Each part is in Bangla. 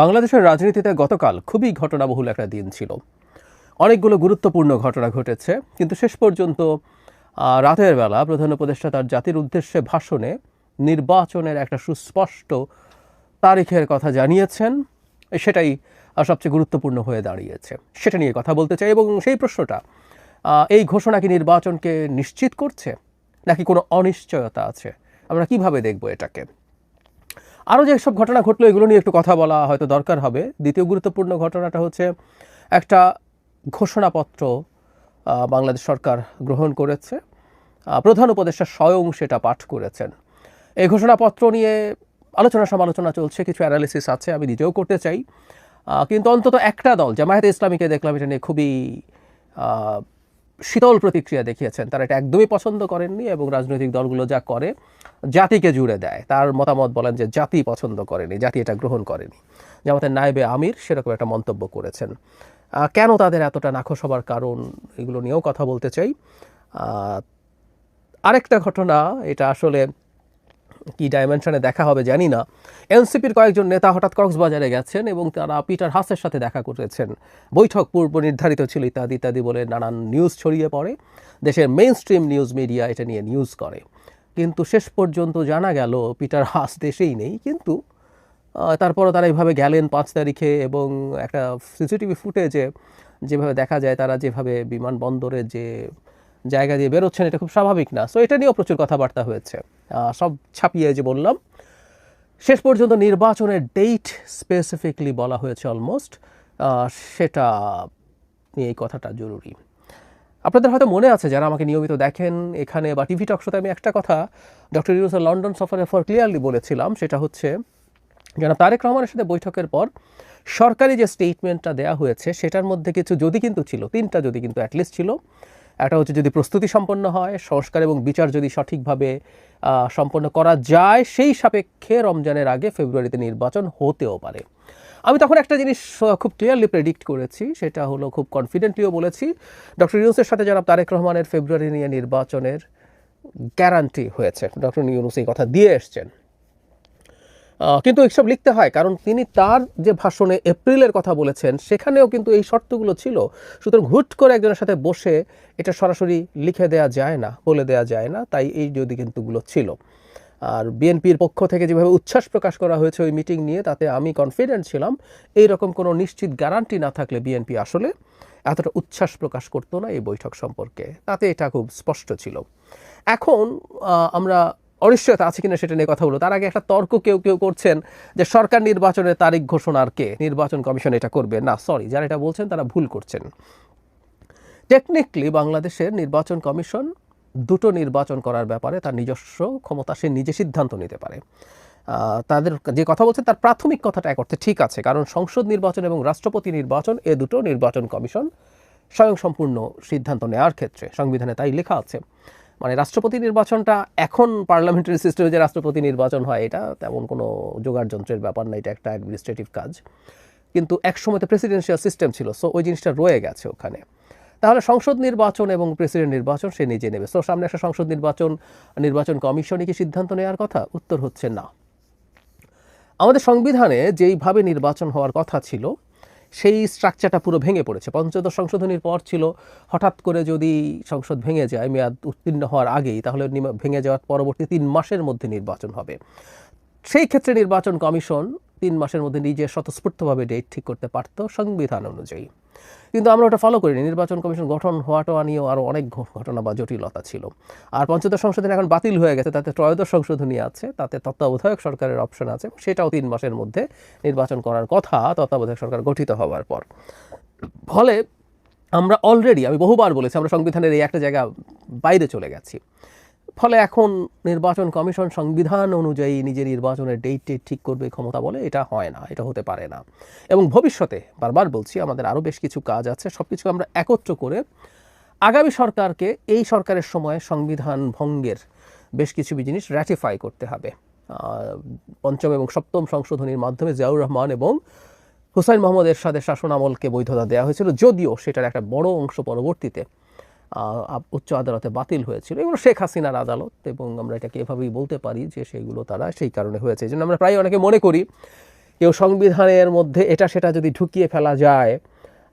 বাংলাদেশের রাজনীতিতে গতকাল খুবই ঘটনাবহুল একটা দিন ছিল। অনেকগুলো গুরুত্বপূর্ণ ঘটনা ঘটেছে, কিন্তু শেষ পর্যন্ত রাতের বেলা প্রধান উপদেষ্টা তার জাতির উদ্দেশ্যে ভাষণে নির্বাচনের একটা সুস্পষ্ট তারিখের কথা জানিয়েছেন। সেটাই সবচেয়ে গুরুত্বপূর্ণ হয়ে দাঁড়িয়েছে। সেটা নিয়ে কথা বলতে চাই এবং সেই প্রশ্নটা এই ঘোষণা কি নির্বাচনকে নিশ্চিত করছে? নাকি কোনো অনিশ্চয়তা আছে? আমরা কীভাবে দেখব এটাকে? আরও যেসব ঘটনা ঘটলো, এগুলো নিয়ে একটু কথা বলা হয়তো দরকার হবে। দ্বিতীয় গুরুত্বপূর্ণ ঘটনাটা হচ্ছে একটা ঘোষণাপত্র বাংলাদেশ সরকার গ্রহণ করেছে। প্রধান উপদেষ্টা স্বয়ং সেটা পাঠ করেছেন। এই ঘোষণাপত্র নিয়ে আলোচনা সমালোচনা চলছে, কিছু অ্যানালিসিস আছে, আমি নিজেও করতে চাই। কিন্তু অন্তত একটা দল, জামায়াতে ইসলামীকে দেখলাম, এটা নিয়ে খুবই শীতল প্রতিক্রিয়া দেখিয়েছেন। তারা এটা একদমই পছন্দ করেননি এবং রাজনৈতিক দলগুলো যা করে, জাতিকে জুড়ে দেয়। তার মতামত বলেন যে জাতি পছন্দ করেনি, জাতি এটা গ্রহণ করেনি। জামাতের নায়েবে আমির সেরকম একটা মন্তব্য করেছেন। কেন তাদের এতটা নাখোশ হবার কারণ এগুলো নিয়েও কথা বলতে চাই। আরেকটা ঘটনা, এটা আসলে কি ডাইমেনশনে দেখা হবে জানি না। এনসিপির কয়েকজন নেতা হঠাৎ কক্সবাজারে গেছেন এবং তারা পিটার হাসের সাথে দেখা করেছেন। বৈঠক পূর্ব নির্ধারিত ছিল ইত্যাদি ইত্যাদি বলে নানান নিউজ ছড়িয়ে পড়ে। দেশের মেইন স্ট্রিম নিউজ মিডিয়া এটা নিয়ে নিউজ করে। কিন্তু শেষ পর্যন্ত জানা গেল পিটার হাস দেশেই নেই। কিন্তু তারপরও তারা এইভাবে গেলেন পাঁচ তারিখে এবং একটা সিসিটিভি ফুটেজে যেভাবে দেখা যায়, তারা যেভাবে বিমানবন্দরে যে জায়গা দিয়ে বেরোচ্ছেন, এটা খুব স্বাভাবিক না। সো এটা নিয়েও প্রচুর কথাবার্তা হয়েছে। সব ছাপিয়ে যে বললাম, শেষ পর্যন্ত নির্বাচনের ডেট স্পেসিফিকলি বলা হয়েছে অলমোস্ট সেটা নিয়ে এই কথাটা জরুরি। আপনাদের হয়তো মনে আছে, যারা আমাকে নিয়মিত দেখেন এখানে বা টিভি টকশোতে আমি একটা কথা ডক্টর ইউনুসের লন্ডন সফরের পর ক্লিয়ারলি বলেছিলাম, সেটা হচ্ছে যেন তারেক রহমানের সাথে বৈঠকের পর সরকারি যে স্টেটমেন্টটা দেওয়া হয়েছে, সেটার মধ্যে কিছু যদি কিন্তু ছিল, তিনটা যদি কিন্তু অ্যাটলিস্ট ছিল একটা হচ্ছে যদি প্রস্তুতি সম্পন্ন হয়, সংস্কার এবং বিচার যদি সঠিকভাবে সম্পন্ন করা যায়, সেই সাপেক্ষে রমজানের আগে ফেব্রুয়ারিতে নির্বাচন হতেও পারে। আমি তখন একটা জিনিস খুব ক্লিয়ারলি প্রেডিক্ট করেছি, সেটা হলো খুব কনফিডেন্টলিও বলেছি ডক্টর ইউনুসের সাথে জনাব তারেক রহমানের ফেব্রুয়ারি নিয়ে নির্বাচনের গ্যারান্টি হয়েছে। ডক্টর ইউনুস এই কথা দিয়ে এসছেন। কিন্তু এইসব লিখতে হয়, কারণ তিনি তার যে ভাষণে এপ্রিলের কথা বলেছেন, সেখানেও কিন্তু এই শর্তগুলো ছিল। সুতরাং হুট করে একজনের সাথে বসে এটা সরাসরি লিখে দেয়া যায় না, বলে দেয়া যায় না, তাই এই যদি কিন্তুগুলো ছিল। আর বিএনপির পক্ষ থেকে যেভাবে উচ্ছ্বাস প্রকাশ করা হয়েছে ওই মিটিং নিয়ে, তাতে আমি কনফিডেন্ট ছিলাম এই রকম কোনো নিশ্চিত গ্যারান্টি না থাকলে বিএনপি আসলে এতটা উচ্ছ্বাস প্রকাশ করতো না এই বৈঠক সম্পর্কে। তাতে এটা খুব স্পষ্ট ছিল। এখন আমরা অনিশ্চয়তা আছে কিনা সেটা নিয়ে কথা বলব। তার আগে একটা তর্ক কেউ কেউ করছেন যে সরকার নির্বাচনের তারিখ ঘোষণার কে? নির্বাচন কমিশন এটা করবে। না সরি যারা এটা বলছেন তারা ভুল করছেন। টেকনিক্যালি বাংলাদেশের নির্বাচন কমিশন দুটো নির্বাচন করার ব্যাপারে তার নিজস্ব ক্ষমতা সে নিজে সিদ্ধান্ত নিতে পারে। তাদের যে কথা বলছে তার প্রাথমিক কথাটা অর্থে ঠিক আছে, কারণ সংসদ নির্বাচন এবং রাষ্ট্রপতি নির্বাচন এ দুটো নির্বাচন কমিশন স্বয়ংসম্পূর্ণ সিদ্ধান্ত নেওয়ার ক্ষেত্রে, সংবিধানে তাই লেখা আছে। মানে রাষ্ট্রপতি নির্বাচনটা এখন পার্লামেন্টারি সিস্টেমে যে রাষ্ট্রপতি নির্বাচন হয়, এটা তেমন কোনো জোগাড় যন্ত্রের ব্যাপার না, এটা একটা অ্যাডমিনিস্ট্রেটিভ কাজ। কিন্তু একসময় তো প্রেসিডেন্সিয়াল সিস্টেম ছিল সো ওই জিনিসটা রয়ে গেছে ওখানে। তাহলে সংসদ নির্বাচন এবং প্রেসিডেন্ট নির্বাচন সে নিজে নেবে। সো সামনে একটা সংসদ নির্বাচন নির্বাচন কমিশনই কি সিদ্ধান্ত নেওয়ার কথা? উত্তর হচ্ছে না। আমাদের সংবিধানে যেইভাবে নির্বাচন হওয়ার কথা ছিল সেই স্ট্রাকচারটা পুরো ভেঙে পড়েছে। পঞ্চদশ সংশোধনীর পর ছিল, হঠাৎ করে যদি সংসদ ভেঙে যায়, মেয়াদ উত্তীর্ণ হওয়ার আগেই, তাহলে ভেঙে যাওয়ার পরবর্তী তিন মাসের মধ্যে নির্বাচন হবে। সেই ক্ষেত্রে নির্বাচন কমিশন তিন মাসের মধ্যে নিজে স্বতঃস্ফূর্তভাবে ডেট ঠিক করতে পারত সংবিধান অনুযায়ী। কিন্তু আমরা ওটা ফলো করিনি। নির্বাচন কমিশন গঠন হওয়াটা নিয়েও আরও অনেক ঘটনা বা জটিলতা ছিল। আর পঞ্চদশ সংশোধনী এখন বাতিল হয়ে গেছে, তাতে ত্রয়োদশ সংশোধনী আছে, তাতে তত্ত্বাবধায়ক সরকারের অপশন আছে সেটাও তিন মাসের মধ্যে নির্বাচন করার কথা তত্ত্বাবধায়ক সরকার গঠিত হওয়ার পর। ফলে আমরা অলরেডি আমি বহুবার বলেছি, আমরা সংবিধানের এই একটা জায়গা বাইরে চলে গেছি। ফলে এখন নির্বাচন কমিশন সংবিধান অনুযায়ী নিজের নির্বাচনের ডেট ঠিক করবে ক্ষমতা বলে এটা হয় না, এটা হতে পারে না। এবং ভবিষ্যতে, বারবার বলছি, আমাদের আরও বেশ কিছু কাজ আছে সব কিছু আমরা একত্র করে আগামী সরকারকে এই সরকারের সময় সংবিধান ভঙ্গের বেশ কিছু জিনিস র্যাটিফাই করতে হবে। পঞ্চম এবং সপ্তম সংশোধনীর মাধ্যমে জিয়াউর রহমান এবং হুসাইন মোহাম্মদ এরশাদের শাসন আমলকে বৈধতা দেওয়া হয়েছিল, যদিও সেটার একটা বড় অংশ পরবর্তীতে উচ্চ আদালতে বাতিল হয়েছিল এগুলো শেখ হাসিনার আদালত এবং আমরা এটাকে এভাবেই বলতে পারি যে সেগুলো তারা সেই কারণে হয়েছে। জন্য আমরা প্রায় অনেকে মনে করি, কেউ সংবিধানের মধ্যে এটা সেটা যদি ঢুকিয়ে ফেলা যায়,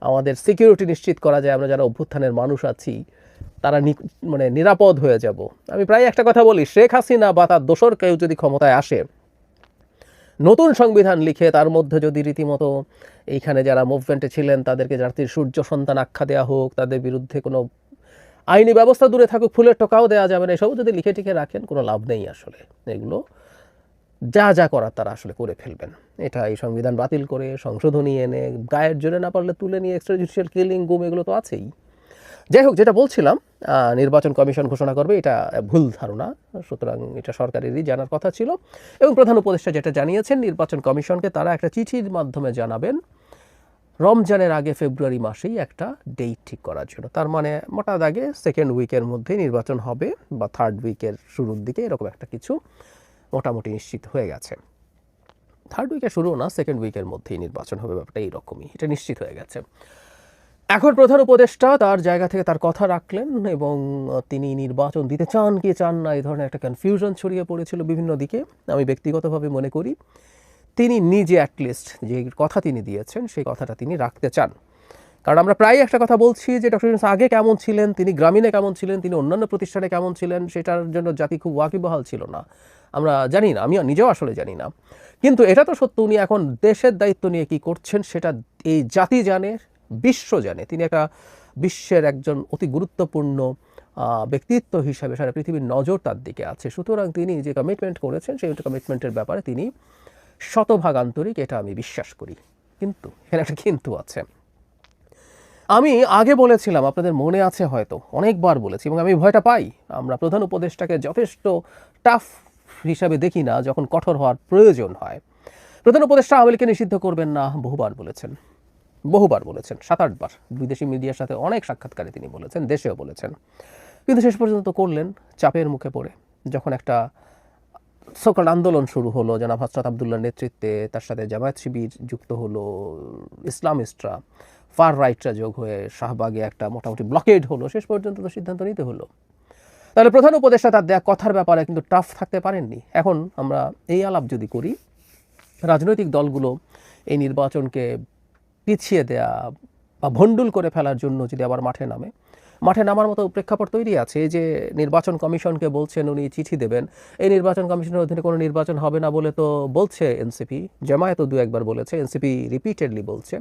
আমাদের সিকিউরিটি নিশ্চিত করা যায়, আমরা যারা অভ্যুত্থানের মানুষ আছি, তারা মানে নিরাপদ হয়ে যাব। আমি প্রায় একটা কথা বলি, শেখ হাসিনা বা তার দোসর কেউ যদি ক্ষমতায় আসে, নতুন সংবিধান লিখে তার মধ্যে যদি রীতিমতো এইখানে যারা মুভমেন্টে ছিলেন, তাদেরকে জাতির সূর্য সন্তান আখ্যা দেওয়া হোক, তাদের বিরুদ্ধে কোনো আইনি ব্যবস্থা দূরে থাকুক, ফুলের টোকাও দেওয়া যাবে না এসব যদি লিখে টিখে রাখেন, কোনো লাভ নেই আসলে। এগুলো যা যা করার তারা আসলে করে ফেলবেন। এটা এই সংবিধান বাতিল করে সংশোধনী এনে গায়ের জোরে না পারলে তুলে নিয়ে এক্সট্রা জুডিশিয়াল কিলিং গুম, এগুলো তো আছেই। যাই হোক, যেটা বলছিলাম নির্বাচন কমিশন ঘোষণা করবে, এটা ভুল ধারণা, সুতরাং এটা সরকারেরই জানার কথা ছিল। এবং প্রধান উপদেষ্টা যেটা জানিয়েছেন, নির্বাচন কমিশনকে তারা একটা চিঠির মাধ্যমে জানাবেন রমজানের আগে ফেব্রুয়ারি মাসেই একটা ডেট ঠিক করার জন্য। তার মানে মোটা দাগে সেকেন্ড উইকের মধ্যে নির্বাচন হবে বা থার্ড উইকের শুরুর দিকে এরকম একটা কিছু মোটামুটি নিশ্চিত হয়ে গেছে। থার্ড উইকের শুরু না সেকেন্ড উইকের মধ্যেই নির্বাচন হবে, ব্যাপারটা এইরকমই, এটা নিশ্চিত হয়ে গেছে। এখন প্রধান উপদেষ্টা তার জায়গা থেকে তার কথা রাখলেন এবং তিনি নির্বাচন দিতে চান কি চান না, এই ধরনের একটা কনফিউশন ছড়িয়ে পড়েছিল বিভিন্ন দিকে। আমি ব্যক্তিগতভাবে মনে করি তিনি নিজে অ্যাটলিস্ট যে কথা তিনি দিয়েছেন, সেই কথাটা তিনি রাখতে চান। কারণ আমরা প্রায় একটা কথা বলছি যে ডক্টর ইউনূস আগে কেমন ছিলেন, তিনি গ্রামীণে কেমন ছিলেন, তিনি অন্যান্য প্রতিষ্ঠানে কেমন ছিলেন, সেটার জন্য জাতি খুব ওয়াকিবহাল ছিল না। আমরা জানি না আমি নিজেও আসলে জানি না। কিন্তু এটা তো সত্য, উনি এখন দেশের দায়িত্ব নিয়ে কি করছেন সেটা এই জাতি জানে, বিশ্ব জানে। তিনি একটা বিশ্বের একজন অতি গুরুত্বপূর্ণ ব্যক্তিত্ব হিসাবে সারা পৃথিবীর নজর তার দিকে আছে। সুতরাং তিনি যে কমিটমেন্ট করেছেন, সেই কমিটমেন্টের ব্যাপারে তিনি শতভাগ আন্তরিক, এটা আমি বিশ্বাস করি। কিন্তু, এখানে একটা কিন্তু আছে। আমি আগে বলেছিলাম, আপনাদের মনে আছে হয়তো, অনেকবার বলেছি, এবং আমি ভয়টা পাই। আমরা প্রধান উপদেষ্টাকে যথেষ্ট টাফ হিসাবে দেখি না, যখন কঠোর হওয়ার প্রয়োজন হয়। প্রধান উপদেষ্টা আওয়ামী নিষিদ্ধ করবেন না, বহুবার বলেছেন। বহুবার বলেছেন সাত আটবার বিদেশি মিডিয়ার সাথে অনেক সাক্ষাৎকারে তিনি বলেছেন, দেশেও বলেছেন। কিন্তু শেষ পর্যন্ত করলেন, চাপের মুখে পড়ে। যখন একটা সকল আন্দোলন শুরু হলো, জনাব হজরত আবদুল্লার নেতৃত্বে, তার সাথে জামায়াত শিবির যুক্ত হলো, ইসলামিস্টরা ফার রাইটরা যোগ হয়ে শাহবাগে একটা মোটামুটি ব্লকেড হলো, শেষ পর্যন্ত তো সিদ্ধান্ত নিতে হলো। তাহলে প্রধান উপদেষ্টা তার দেয়া কথার ব্যাপারে কিন্তু টাফ থাকতে পারেননি। এখন আমরা এই আলাপ যদি করি, রাজনৈতিক দলগুলো এই নির্বাচনকে পিছিয়ে দেয়া বা ভণ্ডুল করে ফেলার জন্য যদি আবার মাঠে নামে মাঠে নামার মতো প্রেক্ষাপট তৈরি আছে যে নির্বাচন কমিশনকে বলছেন উনি চিঠি দেবেন। এই নির্বাচন কমিশনের অধীনে কোনো নির্বাচন হবে না বলে তো বলছে এনসিপি। জামায়াতও দু একবার বলেছে, এনসিপি রিপিটেডলি বলছে।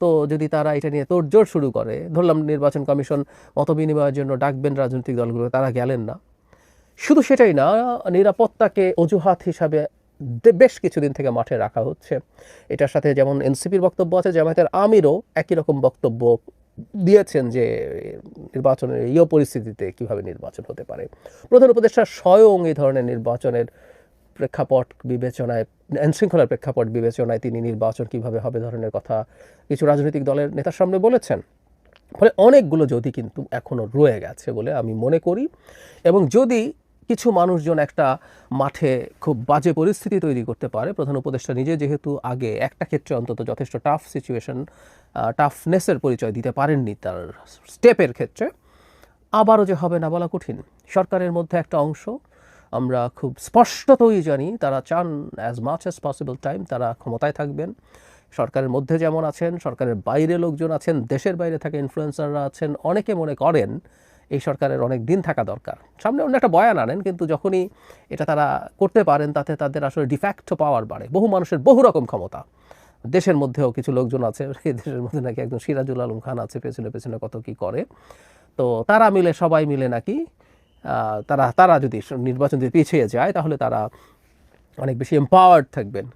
তো যদি তারা এটা নিয়ে তোড়জোড় শুরু করে, ধরলাম নির্বাচন কমিশন মত বিনিময়ের জন্য ডাকবেন রাজনৈতিক দলগুলো তারা গেলেন না। শুধু সেটাই না, নিরাপত্তাকে অজুহাত হিসাবে বেশ কিছুদিন থেকে মাঠে রাখা হচ্ছে। এটার সাথে যেমন এনসিপির বক্তব্য আছে, জামায়াতের আমিরও একই রকম বক্তব্য দিয়েছেন যে, নির্বাচনের এই পরিস্থিতিতে কীভাবে নির্বাচন হতে পারে। প্রধান উপদেষ্টা স্বয়ং এই ধরনের নির্বাচনের প্রেক্ষাপট বিবেচনায়, আইনশৃঙ্খলার প্রেক্ষাপট বিবেচনায় তিনি নির্বাচন কীভাবে হবে ধরনের কথা কিছু রাজনৈতিক দলের নেতার সামনে বলেছেন। ফলে অনেকগুলো যদি কিন্তু এখনও রয়ে গেছে বলে আমি মনে করি এবং যদি কিছু মানুষজন একটা মাঠে খুব বাজে পরিস্থিতি তৈরি করতে পারে। প্রধান উপদেষ্টা নিজে যেহেতু আগে একটা ক্ষেত্রে অন্তত যথেষ্ট টাফ সিচুয়েশন টাফনেসের পরিচয় দিতে পারেননি তার স্টেপের ক্ষেত্রে। আবারও যে হবে না বলা কঠিন। সরকারের মধ্যে একটা অংশ, আমরা খুব স্পষ্টতই জানি, তারা চান as much as possible time তারা ক্ষমতায় থাকবেন। সরকারের মধ্যে যেমন আছেন, সরকারের বাইরে লোকজন আছেন, দেশের বাইরে থাকা ইনফ্লুয়েন্সাররা আছেন, অনেকে মনে করেন এই সরকারের অনেক দিন থাকা দরকার। সামনে অন্য একটা বয়ান আনেন, কিন্তু যখনই এটা তারা করতে পারেন, তাতে তাদের আসলে ডিফ্যাক্ট পাওয়ার বাড়ে। বহু মানুষের বহু রকম ক্ষমতা। দেশের মধ্যেও কিছু লোকজন আছে দেশের মধ্যে নাকি একজন সিরাজুল আলম খান আছে, পেছনে পেছনে কত কি করে। তো তারা মিলে, সবাই মিলে নাকি তারা তারা যদি নির্বাচন যদি পিছিয়ে যায়, তাহলে তারা অনেক বেশি এম্পাওয়ার্ড থাকবেন।